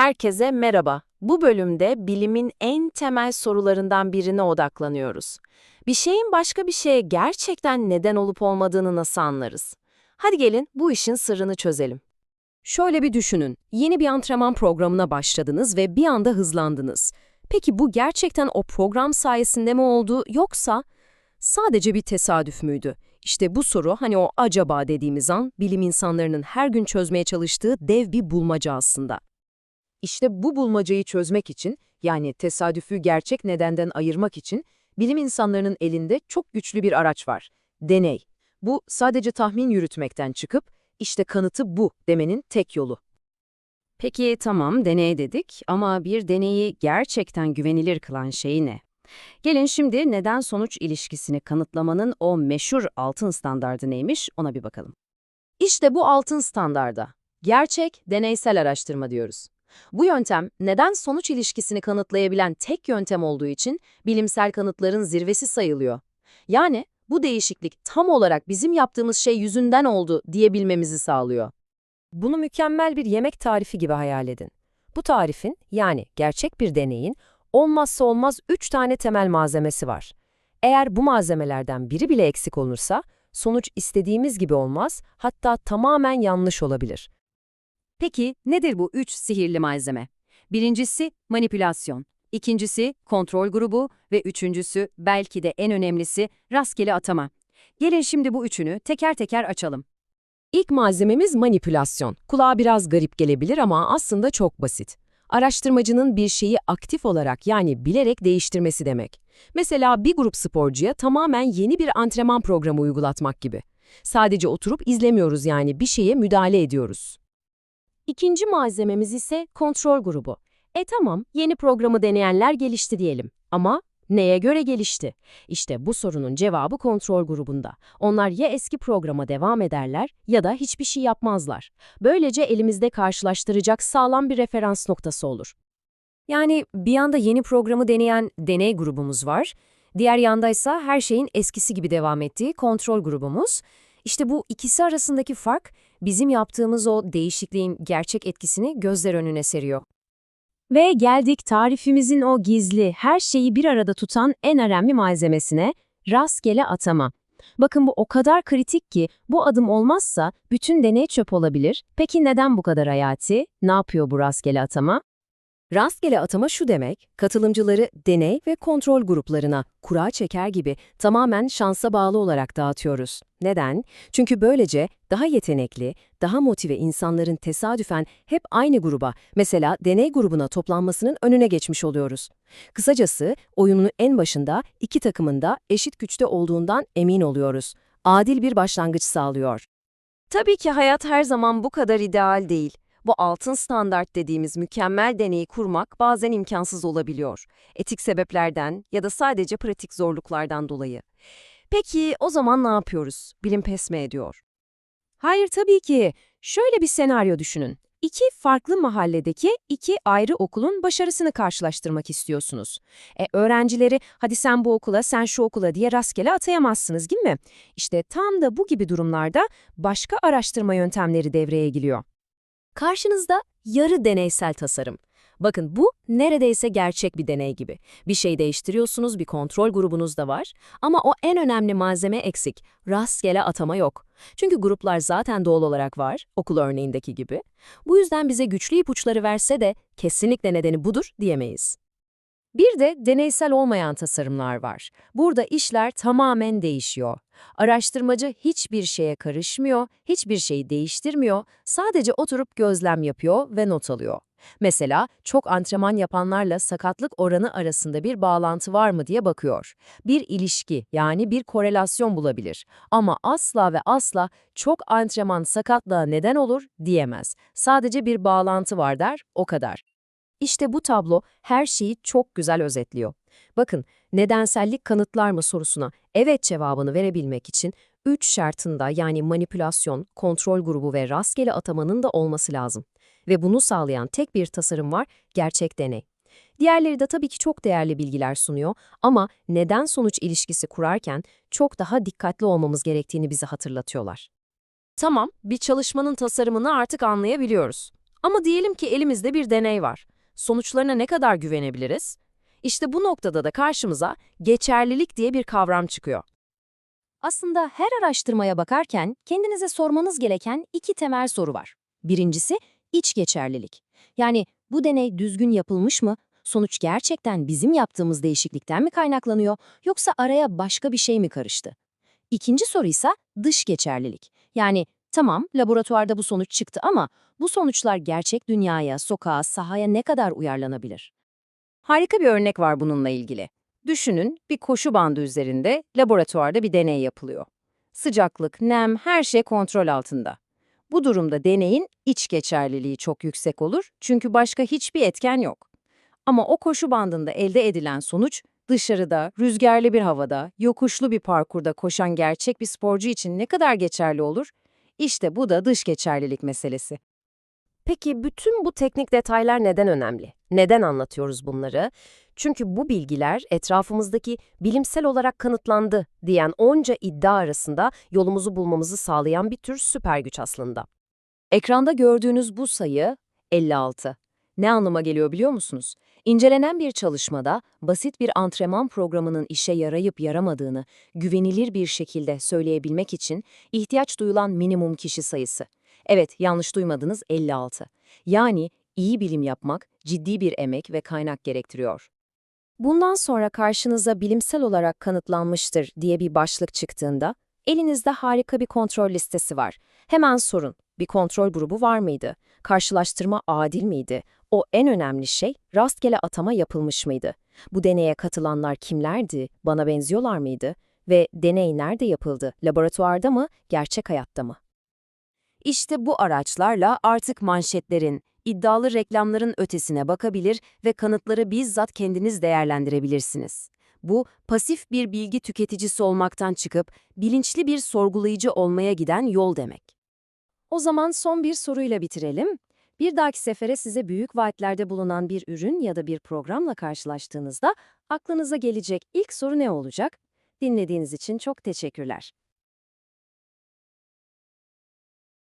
Herkese merhaba. Bu bölümde bilimin en temel sorularından birine odaklanıyoruz. Bir şeyin başka bir şeye gerçekten neden olup olmadığını nasıl anlarız? Hadi gelin bu işin sırrını çözelim. Şöyle bir düşünün. Yeni bir antrenman programına başladınız ve bir anda hızlandınız. Peki bu gerçekten o program sayesinde mi oldu yoksa sadece bir tesadüf müydü? İşte bu soru hani o acaba dediğimiz an bilim insanlarının her gün çözmeye çalıştığı dev bir bulmaca aslında. İşte bu bulmacayı çözmek için, yani tesadüfü gerçek nedenden ayırmak için, bilim insanlarının elinde çok güçlü bir araç var. Deney. Bu sadece tahmin yürütmekten çıkıp, işte kanıtı bu demenin tek yolu. Peki tamam deney dedik ama bir deneyi gerçekten güvenilir kılan şey ne? Gelin şimdi neden sonuç ilişkisini kanıtlamanın o meşhur altın standardı neymiş ona bir bakalım. İşte bu altın standarda. Gerçek, deneysel araştırma diyoruz. Bu yöntem, neden sonuç ilişkisini kanıtlayabilen tek yöntem olduğu için bilimsel kanıtların zirvesi sayılıyor. Yani bu değişiklik tam olarak bizim yaptığımız şey yüzünden oldu diyebilmemizi sağlıyor. Bunu mükemmel bir yemek tarifi gibi hayal edin. Bu tarifin yani gerçek bir deneyin olmazsa olmaz 3 tane temel malzemesi var. Eğer bu malzemelerden biri bile eksik olursa sonuç istediğimiz gibi olmaz hatta tamamen yanlış olabilir. Peki nedir bu üç sihirli malzeme? Birincisi manipülasyon, ikincisi kontrol grubu ve üçüncüsü belki de en önemlisi rastgele atama. Gelin şimdi bu üçünü teker teker açalım. İlk malzememiz manipülasyon. Kulağa biraz garip gelebilir ama aslında çok basit. Araştırmacının bir şeyi aktif olarak yani bilerek değiştirmesi demek. Mesela bir grup sporcuya tamamen yeni bir antrenman programı uygulatmak gibi. Sadece oturup izlemiyoruz yani bir şeye müdahale ediyoruz. İkinci malzememiz ise kontrol grubu. E tamam, yeni programı deneyenler gelişti diyelim. Ama neye göre gelişti? İşte bu sorunun cevabı kontrol grubunda. Onlar ya eski programa devam ederler ya da hiçbir şey yapmazlar. Böylece elimizde karşılaştıracak sağlam bir referans noktası olur. Yani bir yanda yeni programı deneyen deney grubumuz var. Diğer yandaysa her şeyin eskisi gibi devam ettiği kontrol grubumuz. İşte bu ikisi arasındaki fark bizim yaptığımız o değişikliğin gerçek etkisini gözler önüne seriyor. Ve geldik tarifimizin o gizli, her şeyi bir arada tutan en önemli malzemesine, rastgele atama. Bakın bu o kadar kritik ki bu adım olmazsa bütün deney çöp olabilir. Peki neden bu kadar hayati? Ne yapıyor bu rastgele atama? Rastgele atama şu demek, katılımcıları deney ve kontrol gruplarına kura çeker gibi tamamen şansa bağlı olarak dağıtıyoruz. Neden? Çünkü böylece daha yetenekli, daha motive insanların tesadüfen hep aynı gruba, mesela deney grubuna toplanmasının önüne geçmiş oluyoruz. Kısacası oyunun en başında iki takımın da eşit güçte olduğundan emin oluyoruz. Adil bir başlangıç sağlıyor. Tabii ki hayat her zaman bu kadar ideal değil. Bu altın standart dediğimiz mükemmel deneyi kurmak bazen imkansız olabiliyor. Etik sebeplerden ya da sadece pratik zorluklardan dolayı. Peki o zaman ne yapıyoruz? Bilim pes mi ediyor? Hayır tabii ki. Şöyle bir senaryo düşünün. İki farklı mahalledeki iki ayrı okulun başarısını karşılaştırmak istiyorsunuz. E, öğrencileri hadi sen bu okula sen şu okula diye rastgele atayamazsınız değil mi? İşte tam da bu gibi durumlarda başka araştırma yöntemleri devreye giriyor. Karşınızda yarı deneysel tasarım. Bakın bu neredeyse gerçek bir deney gibi. Bir şey değiştiriyorsunuz, bir kontrol grubunuz da var ama o en önemli malzeme eksik. Rastgele atama yok. Çünkü gruplar zaten doğal olarak var, okul örneğindeki gibi. Bu yüzden bize güçlü ipuçları verse de kesinlikle nedeni budur diyemeyiz. Bir de deneysel olmayan tasarımlar var. Burada işler tamamen değişiyor. Araştırmacı hiçbir şeye karışmıyor, hiçbir şeyi değiştirmiyor, sadece oturup gözlem yapıyor ve not alıyor. Mesela çok antrenman yapanlarla sakatlık oranı arasında bir bağlantı var mı diye bakıyor. Bir ilişki yani bir korelasyon bulabilir ama asla ve asla çok antrenman sakatlığa neden olur diyemez. Sadece bir bağlantı var der, o kadar. İşte bu tablo her şeyi çok güzel özetliyor. Bakın, nedensellik kanıtlar mı sorusuna evet cevabını verebilmek için üç şartında yani manipülasyon, kontrol grubu ve rastgele atamanın da olması lazım. Ve bunu sağlayan tek bir tasarım var, gerçek deney. Diğerleri de tabii ki çok değerli bilgiler sunuyor ama neden-sonuç ilişkisi kurarken çok daha dikkatli olmamız gerektiğini bize hatırlatıyorlar. Tamam, bir çalışmanın tasarımını artık anlayabiliyoruz. Ama diyelim ki elimizde bir deney var. Sonuçlarına ne kadar güvenebiliriz? İşte bu noktada da karşımıza geçerlilik diye bir kavram çıkıyor. Aslında her araştırmaya bakarken kendinize sormanız gereken iki temel soru var. Birincisi, iç geçerlilik. Yani bu deney düzgün yapılmış mı? Sonuç gerçekten bizim yaptığımız değişiklikten mi kaynaklanıyor yoksa araya başka bir şey mi karıştı? İkinci soru ise dış geçerlilik. Yani tamam laboratuvarda bu sonuç çıktı ama bu sonuçlar gerçek dünyaya, sokağa, sahaya ne kadar uyarlanabilir? Harika bir örnek var bununla ilgili. Düşünün bir koşu bandı üzerinde laboratuvarda bir deney yapılıyor. Sıcaklık, nem, her şey kontrol altında. Bu durumda deneyin iç geçerliliği çok yüksek olur çünkü başka hiçbir etken yok. Ama o koşu bandında elde edilen sonuç dışarıda, rüzgarlı bir havada, yokuşlu bir parkurda koşan gerçek bir sporcu için ne kadar geçerli olur? İşte bu da dış geçerlilik meselesi. Peki bütün bu teknik detaylar neden önemli? Neden anlatıyoruz bunları? Çünkü bu bilgiler etrafımızdaki bilimsel olarak kanıtlandı diyen onca iddia arasında yolumuzu bulmamızı sağlayan bir tür süper güç aslında. Ekranda gördüğünüz bu sayı 56. Ne anlama geliyor biliyor musunuz? İncelenen bir çalışmada basit bir antrenman programının işe yarayıp yaramadığını güvenilir bir şekilde söyleyebilmek için ihtiyaç duyulan minimum kişi sayısı. Evet, yanlış duymadınız 56. Yani iyi bilim yapmak ciddi bir emek ve kaynak gerektiriyor. Bundan sonra karşınıza bilimsel olarak kanıtlanmıştır diye bir başlık çıktığında, elinizde harika bir kontrol listesi var. Hemen sorun, bir kontrol grubu var mıydı? Karşılaştırma adil miydi? O en önemli şey, rastgele atama yapılmış mıydı? Bu deneye katılanlar kimlerdi? Bana benziyorlar mıydı? Ve deney nerede yapıldı? Laboratuvarda mı, gerçek hayatta mı? İşte bu araçlarla artık manşetlerin, iddialı reklamların ötesine bakabilir ve kanıtları bizzat kendiniz değerlendirebilirsiniz. Bu, pasif bir bilgi tüketicisi olmaktan çıkıp bilinçli bir sorgulayıcı olmaya giden yol demek. O zaman son bir soruyla bitirelim. Bir dahaki sefere size büyük vaatlerde bulunan bir ürün ya da bir programla karşılaştığınızda aklınıza gelecek ilk soru ne olacak? Dinlediğiniz için çok teşekkürler.